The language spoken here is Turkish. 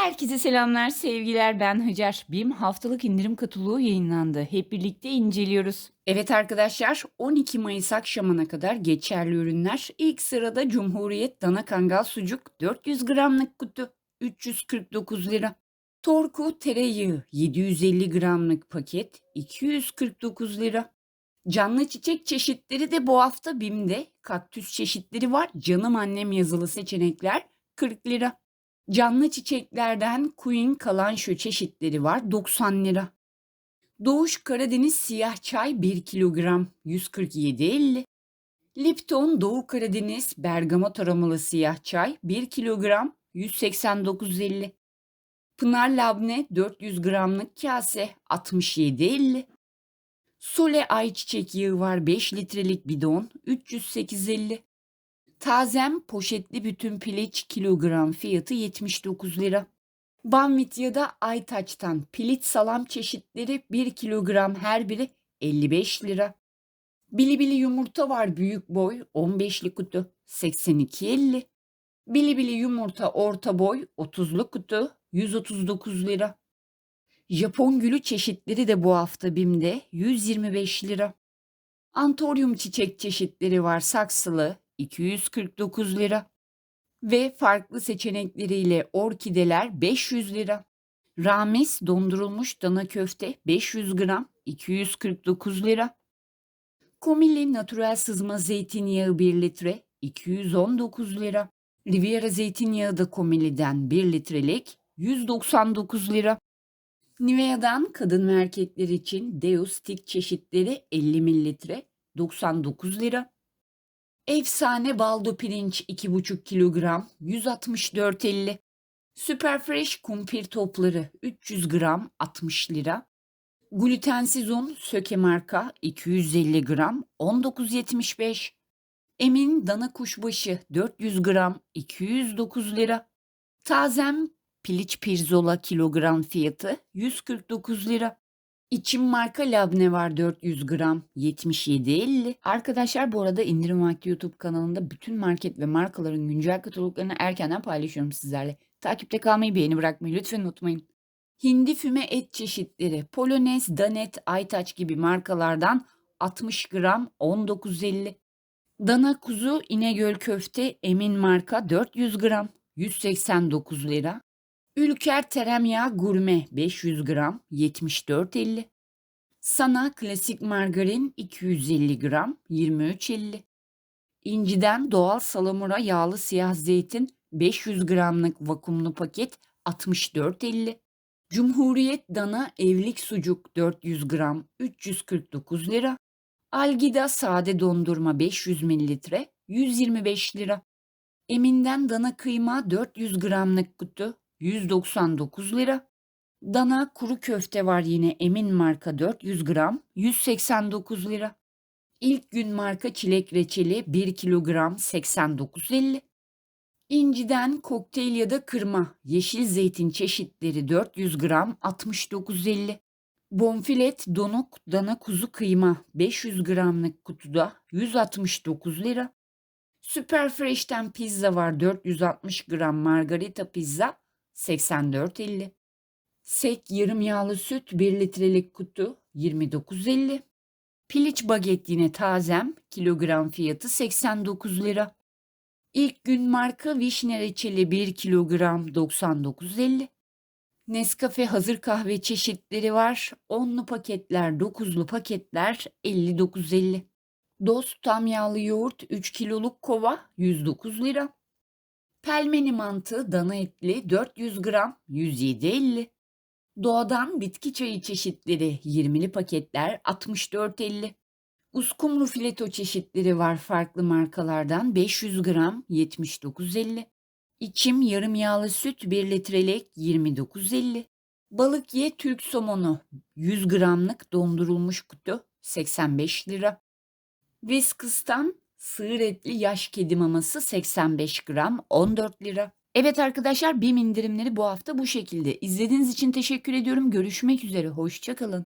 Herkese selamlar, sevgiler. Ben Hacer. BİM haftalık indirim kataloğu yayınlandı. Hep birlikte inceliyoruz. Evet arkadaşlar, 12 Mayıs akşamına kadar geçerli ürünler. İlk sırada Cumhuriyet Dana Kangal Sucuk 400 gramlık kutu 349 lira. Torku tereyağı 750 gramlık paket 249 lira. Canlı çiçek çeşitleri de bu hafta BİM'de. Kaktüs çeşitleri var. Canım annem yazılı seçenekler 40 lira. Canlı çiçeklerden Queen kalanşo çeşitleri var 90 lira. Doğuş Karadeniz siyah çay 1 kilogram 147.50. Lipton Doğu Karadeniz bergamot aromalı siyah çay 1 kilogram 189.50. Pınar Labne 400 gramlık kase 67.50. Sole ayçiçek yağı var 5 litrelik bidon 308.50. Tazem poşetli bütün piliç kilogram fiyatı 79 lira. Banvit ya da Aytaç'tan piliç salam çeşitleri 1 kilogram her biri 55 lira. Bilibili yumurta var büyük boy 15'li kutu 82.50. Bilibili yumurta orta boy 30'lu kutu 139 lira. Japon gülü çeşitleri de bu hafta BİM'de 125 lira. Antoryum çiçek çeşitleri var saksılı 249 lira. Ve farklı seçenekleriyle orkideler 500 lira. Ramiz dondurulmuş dana köfte 500 gram 249 lira. Komili natural sızma zeytinyağı 1 litre 219 lira. Riviera zeytinyağı da Komili'den 1 litrelik 199 lira. Nivea'dan kadın ve erkekler için Deo Stick çeşitleri 50 mililitre 99 lira. Efsane baldo pirinç 2,5 kilogram 164.50. Superfresh kumpir topları 300 gram 60 lira. Glutensiz un söke marka 250 gram 19.75. Emin dana kuşbaşı 400 gram 209 lira. Tazem piliç pirzola kilogram fiyatı 149 lira. İçim marka labne var 400 gram 77.50. Arkadaşlar bu arada indirim vakti YouTube kanalında bütün market ve markaların güncel kataloglarını erkenden paylaşıyorum sizlerle. Takipte kalmayı beğeni bırakmayı lütfen unutmayın. Hindi füme et çeşitleri Polonez, Danet, Aytaç gibi markalardan 60 gram 19.50. Dana kuzu İnegöl köfte Emin marka 400 gram 189 lira. Ülker Teremyağı Gurme 500 gram 74.50. Sana Klasik Margarin 250 gram 23.50. İnciden Doğal Salamura Yağlı Siyah Zeytin 500 gramlık vakumlu paket 64.50. Cumhuriyet Dana Evlik Sucuk 400 gram 349 lira. Algida Sade Dondurma 500 mililitre 125 lira. Emin'den dana kıyma 400 gramlık kutu 199 lira. Dana kuru köfte var yine Emin marka 400 gram 189 lira. İlk gün marka çilek reçeli 1 kilogram 89.50. İnciden kokteyl ya da kırma yeşil zeytin çeşitleri 400 gram 69.50. Bonfilet donuk dana kuzu kıyma 500 gramlık kutuda 169 lira. Super Fresh'ten pizza var 460 gram margarita pizza 84.50. Sek yarım yağlı süt 1 litrelik kutu 29.50. Piliç baget yine tazem kilogram fiyatı 89 lira. İlk gün marka vişne reçeli 1 kilogram 99.50. Nescafe hazır kahve çeşitleri var. 10'lu paketler, 9'lu paketler 59.50. Dost tam yağlı yoğurt 3 kiloluk kova 109 lira. Pelmeni mantı dana etli 400 gram 107.50. Doğadan bitki çayı çeşitleri 20'li paketler 64.50. Uskumru fileto çeşitleri var farklı markalardan 500 gram 79.50. İçim yarım yağlı süt 1 litrelik 29.50. Balık ye Türk somonu 100 gramlık dondurulmuş kutu 85 lira. Whiskers'tan sığır etli yaş kedi maması 85 gram 14 lira. Evet arkadaşlar BİM indirimleri bu hafta bu şekilde. İzlediğiniz için teşekkür ediyorum. Görüşmek üzere. Hoşçakalın.